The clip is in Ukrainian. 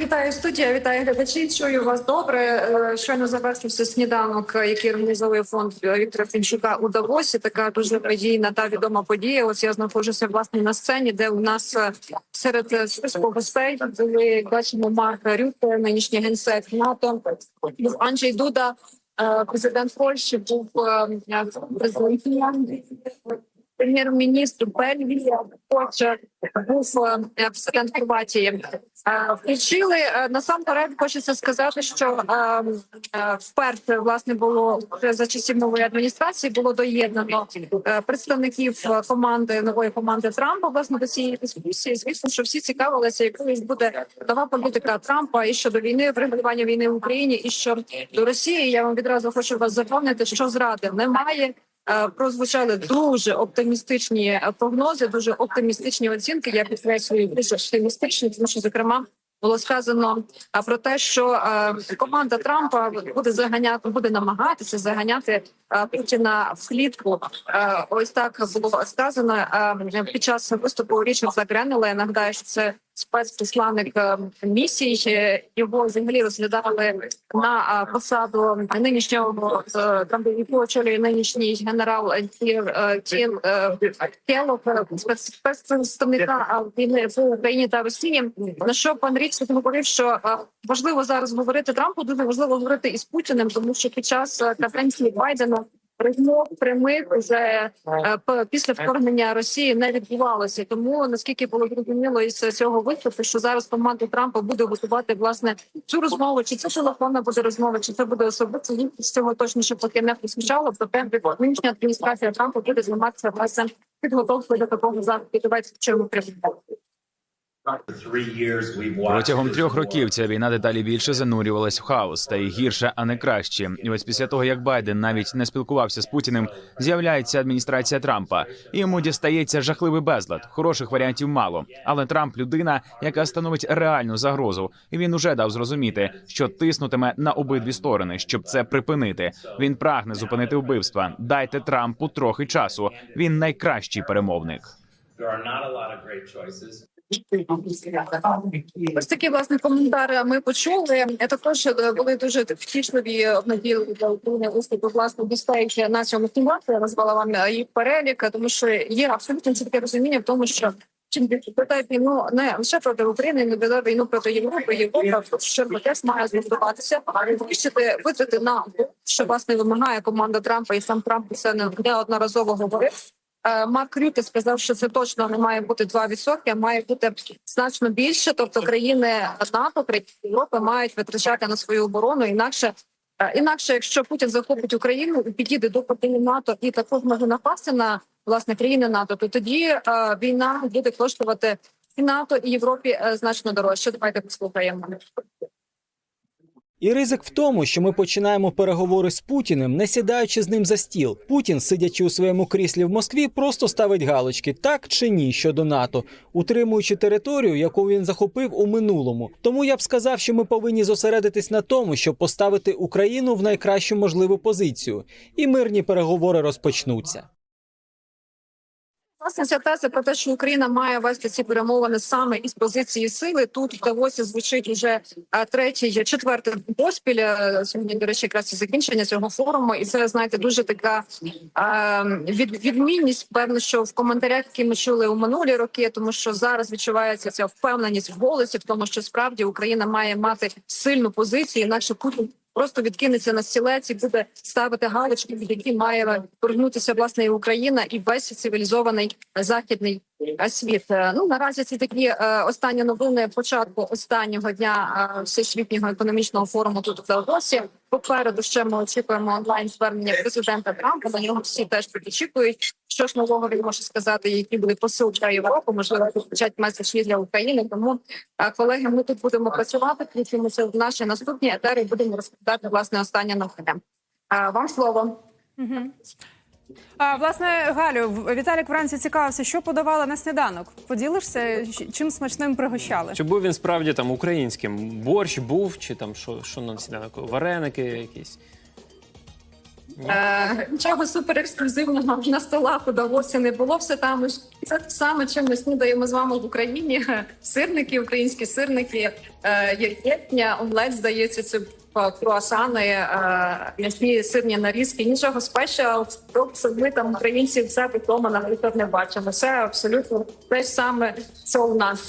вітаю студія, вітаю глядачі. Чую вас добре. Е, Щойно завершився сніданок, е, який організовує фонд Віктора Фінчука у Давосі. Така дуже подійна та відома подія. Ось я знаходжуся власне на сцені, де у нас е, серед е, списку гостей були бачимо Марк Рюте, нинішній генсек НАТО, був Анджей Дуда. е, Президент Польщі був е, президент прем'єр-міністр Бельгії, Польща, був президент Хорватії. Е, Включили е, насамперед. Хочеться сказати, що е, вперше власне було вже за часів нової адміністрації було доєднано представників команди нової команди Трампа власне до цієї дискусії. Звісно, що всі цікавилися, якою буде нова політика Трампа і щодо війни, врегулювання війни в Україні, і що до Росії. Я вам відразу хочу вас запевнити, що зради немає. Е, Прозвучали дуже оптимістичні е, прогнози, дуже оптимістичні оцінки. Я підкреслюю дуже оптимістичні, тому що зокрема було сказано е, про те, що команда Трампа буде заганяти, буде намагатися заганяти Путіна в клітку. Ось так було сказано під час виступу Річарда Гренела. Я нагадаю, що це спецпосланник е, місії. Його взагалі розглядали на посаду нинішнього е, там, його очолює нинішній генерал Тір Тіл е, спец- спецпредставника війни в Україні та Росії. На що пан Річард говорив, що важливо зараз говорити Трампу, дуже важливо говорити із Путіним, тому що під час каденції Байдена розмов прямих вже е, після вторгнення Росії не відбувалося. Тому наскільки було зрозуміло із цього виступу, що зараз команда Трампа буде готувати власне цю розмову, чи це телефонна буде розмова, чи це буде особисто. Їм з цього точно ще поки не прозвучало. Проте нинішня адміністрація Трампа буде займатися власне підготовкою до такого заходу. Давайте чому прибудемо. Протягом трьох років ця війна дедалі більше занурювалась в хаос, та й гірше, а не краще. І ось після того, як Байден навіть не спілкувався з Путіним, з'являється адміністрація Трампа. І йому дістається жахливий безлад. Хороших варіантів мало. Але Трамп людина, яка становить реальну загрозу. І він уже дав зрозуміти, що тиснутиме на обидві сторони, щоб це припинити. Він прагне зупинити вбивства. Дайте Трампу трохи часу. Він найкращий перемовник. There are not a lot of great choices. Ось такі власне коментари ми почули. Також е, були дуже втішливі обнадійливі для України виступи власне дістаючи на цьому кімнаті. Я назвала вам е, їх перелік, тому що є абсолютно чітке розуміння в тому, що чим веде війну не лише проти України, не веде війну проти Європи. Європа що теж має згуртуватися, вирішити витрати на що власне вимагає команда Трампа, і сам Трамп це неодноразово говорив. Е, Марк Рюте сказав, що це точно не має бути 2%, а має бути значно більше. Тобто країни НАТО, країни Європи мають витрачати на свою оборону. Інакше, е, інакше, якщо Путін захопить Україну і підійде до країни НАТО і також може напасти на власне країни НАТО, то тоді е, війна буде коштувати і НАТО і Європі значно дорожче. Давайте послухаємо. І ризик в тому, що ми починаємо переговори з Путіним, не сідаючи з ним за стіл. Путін, сидячи у своєму кріслі в Москві, просто ставить галочки так чи ні щодо НАТО, утримуючи територію, яку він захопив у минулому. Тому я б сказав, що ми повинні зосередитись на тому, щоб поставити Україну в найкращу можливу позицію, і мирні переговори розпочнуться. Власне, ця теза про те, що Україна має вести ці перемовини саме із позиції сили. Тут в Давосі звучить уже е, третій, четвертий поспіль. Е, Сьогодні, до речі, якраз закінчення цього форуму, і це знаєте дуже така е, від, відмінність. Певно, що в коментарях, які ми чули у минулі роки, тому що зараз відчувається ця впевненість в голосі, в тому, що справді Україна має мати сильну позицію, інакше Путін просто відкинеться на стілець і буде ставити галочки, від які має повернутися власне і Україна, і весь цивілізований західний е, світ. Е, Ну наразі це такі е, останні новини початку останнього дня всесвітнього економічного форуму тут в Давосі. Попереду ще ми очікуємо онлайн звернення президента Трампа. На нього всі теж очікують. Що ж нового він може сказати, які були посил для Європи, можливо, почать меседж для України. Тому колеги, ми тут будемо працювати. Включимося в наші наступні етери. Будемо розповідати власне останнє новини. Вам слово. А, власне, Галю, В- Віталік вранці цікавився, що подавали на сніданок. Поділишся, чим смачним пригощали? Чи був він справді там українським? Борщ був, чи там що, що на сніданок? Вареники якісь? Е, нічого супер ексклюзивного на столах у Давосі не було. Все там це саме, чим ми снідаємо з вами в Україні. Сирники, українські сирники, е, яєтня, омлет, здається, це е, круасани, е, м'ясні сирні нарізки. Нічого спешал, тобто ми там українці все вдома, наприклад, не бачимо. Це абсолютно те ж саме, що у нас.